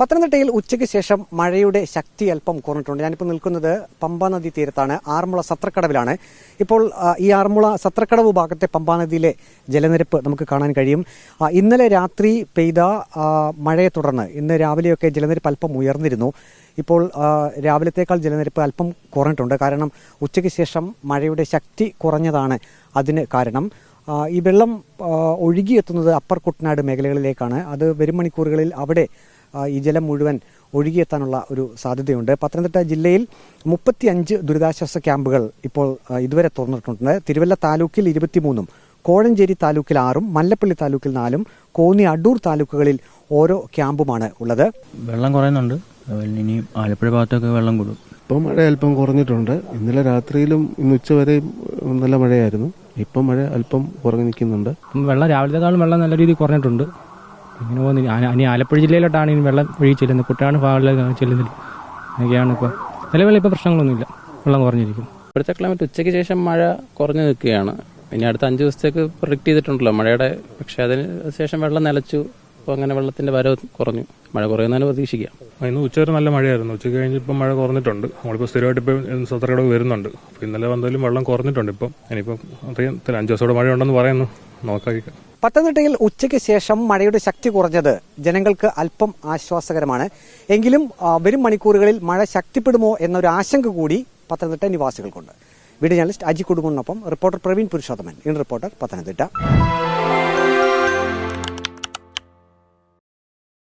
പത്തനംതിട്ടയിൽ ഉച്ചയ്ക്ക് ശേഷം മഴയുടെ ശക്തി അല്പം കുറഞ്ഞിട്ടുണ്ട്. ഞാനിപ്പോൾ നിൽക്കുന്നത് പമ്പാനദി തീരത്താണ്. ആറന്മുള സത്രക്കടവിലാണ്. ഇപ്പോൾ ഈ ആറന്മുള സത്രക്കടവ് ഭാഗത്തെ പമ്പാനദിയിലെ ജലനിരപ്പ് നമുക്ക് കാണാൻ കഴിയും. ഇന്നലെ രാത്രി പെയ്ത മഴയെ തുടർന്ന് ഇന്ന് രാവിലെയൊക്കെ ജലനിരപ്പ് അല്പം ഉയർന്നിരുന്നു. ഇപ്പോൾ രാവിലത്തേക്കാൾ ജലനിരപ്പ് അല്പം കുറഞ്ഞിട്ടുണ്ട്. കാരണം ഉച്ചയ്ക്ക് ശേഷം മഴയുടെ ശക്തി കുറഞ്ഞതാണ് അതിന് കാരണം. ഈ വെള്ളം ഒഴുകിയെത്തുന്നത് അപ്പർ കുട്ടനാട് മേഖലകളിലേക്കാണ്. അത് വരും മണിക്കൂറുകളിൽ അവിടെ ഈ ജലം മുഴുവൻ ഒഴുകിയെത്താനുള്ള ഒരു സാധ്യതയുണ്ട്. പത്തനംതിട്ട ജില്ലയിൽ മുപ്പത്തിയഞ്ച് ദുരിതാശ്വാസ ക്യാമ്പുകൾ ഇപ്പോൾ ഇതുവരെ തുറന്നിട്ടുണ്ട്. തിരുവല്ല താലൂക്കിൽ ഇരുപത്തിമൂന്നും കോഴഞ്ചേരി താലൂക്കിൽ ആറും മല്ലപ്പള്ളി താലൂക്കിൽ നാലും കോന്നി അടൂർ താലൂക്കുകളിൽ ഓരോ ക്യാമ്പുമാണ് ഉള്ളത്. വെള്ളം കുറയുന്നുണ്ട്. ഇനി ആലപ്പുഴ ഭാഗത്തൊക്കെ വെള്ളം കൂടും. ഇപ്പം മഴ അല്പം കുറഞ്ഞിട്ടുണ്ട്. ഇന്നലെ രാത്രിയിലും ഇന്ന് ഉച്ചവരെയും നല്ല മഴയായിരുന്നു. ഇപ്പം മഴ അല്പം കുറഞ്ഞു നിൽക്കുന്നുണ്ട്. വെള്ളം രാവിലത്തെക്കാളും വെള്ളം നല്ല രീതിയിൽ കുറഞ്ഞിട്ടുണ്ട്. ഇങ്ങനെ പോകുന്നില്ല ഇനി ആലപ്പുഴ ജില്ലയിലോട്ടാണ് ഇനി വെള്ളം ഒഴുകി ചെല്ലുന്നത്. കുട്ടനാട് ഭാഗങ്ങളിലേക്ക് ചെല്ലുന്നില്ല. അങ്ങനെയാണ് ഇപ്പോൾ നിലവിൽ ഇപ്പോൾ പ്രശ്നങ്ങളൊന്നുമില്ല. വെള്ളം കുറഞ്ഞിരിക്കും ഇപ്പോഴത്തെ ക്ലൈമറ്റ് ഉച്ചയ്ക്ക് ശേഷം മഴ കുറഞ്ഞു നിൽക്കുകയാണ്. പിന്നെ അടുത്ത അഞ്ച് ദിവസത്തേക്ക് പ്രൊഡിക്റ്റ് ചെയ്തിട്ടുണ്ടല്ലോ മഴയുടെ പക്ഷെ അതിന് ശേഷം വെള്ളം നിലച്ചു. അപ്പോൾ അങ്ങനെ വെള്ളത്തിന്റെ വരവ് കുറഞ്ഞു. മഴ കുറയുന്നതിന് പ്രതീക്ഷിക്കാം ഇന്ന് ഉച്ച വരെ നല്ല മഴയായിരുന്നു. ഉച്ചയ്ക്ക് കഴിഞ്ഞ് ഇപ്പം മഴ കുറഞ്ഞിട്ടുണ്ട്. നമ്മളിപ്പോൾ സ്ഥിരമായിട്ട് ഇപ്പം സത്രയുടെ വരുന്നുണ്ട്. അപ്പോൾ ഇന്നലെ വന്നാലും വെള്ളം കുറഞ്ഞിട്ടുണ്ട് ഇപ്പം. ഇനിയിപ്പം അറിയാം അഞ്ച് ദിവസത്തോടെ മഴ ഉണ്ടെന്ന് പറയുന്നു. നോക്കാം പത്തനംതിട്ടയിൽ ഉച്ചയ്ക്ക് ശേഷം മഴയുടെ ശക്തി കുറഞ്ഞത് ജനങ്ങൾക്ക് അല്പം ആശ്വാസകരമാണ്. എങ്കിലും വരും മണിക്കൂറുകളിൽ മഴ ശക്തിപ്പെടുമോ എന്നൊരു ആശങ്ക കൂടി പത്തനംതിട്ട നിവാസികൾക്കുണ്ട്. Video journalist Aji കുടുംബനൊപ്പം reporter Praveen Purushothaman. In reporter Pathanamthitta.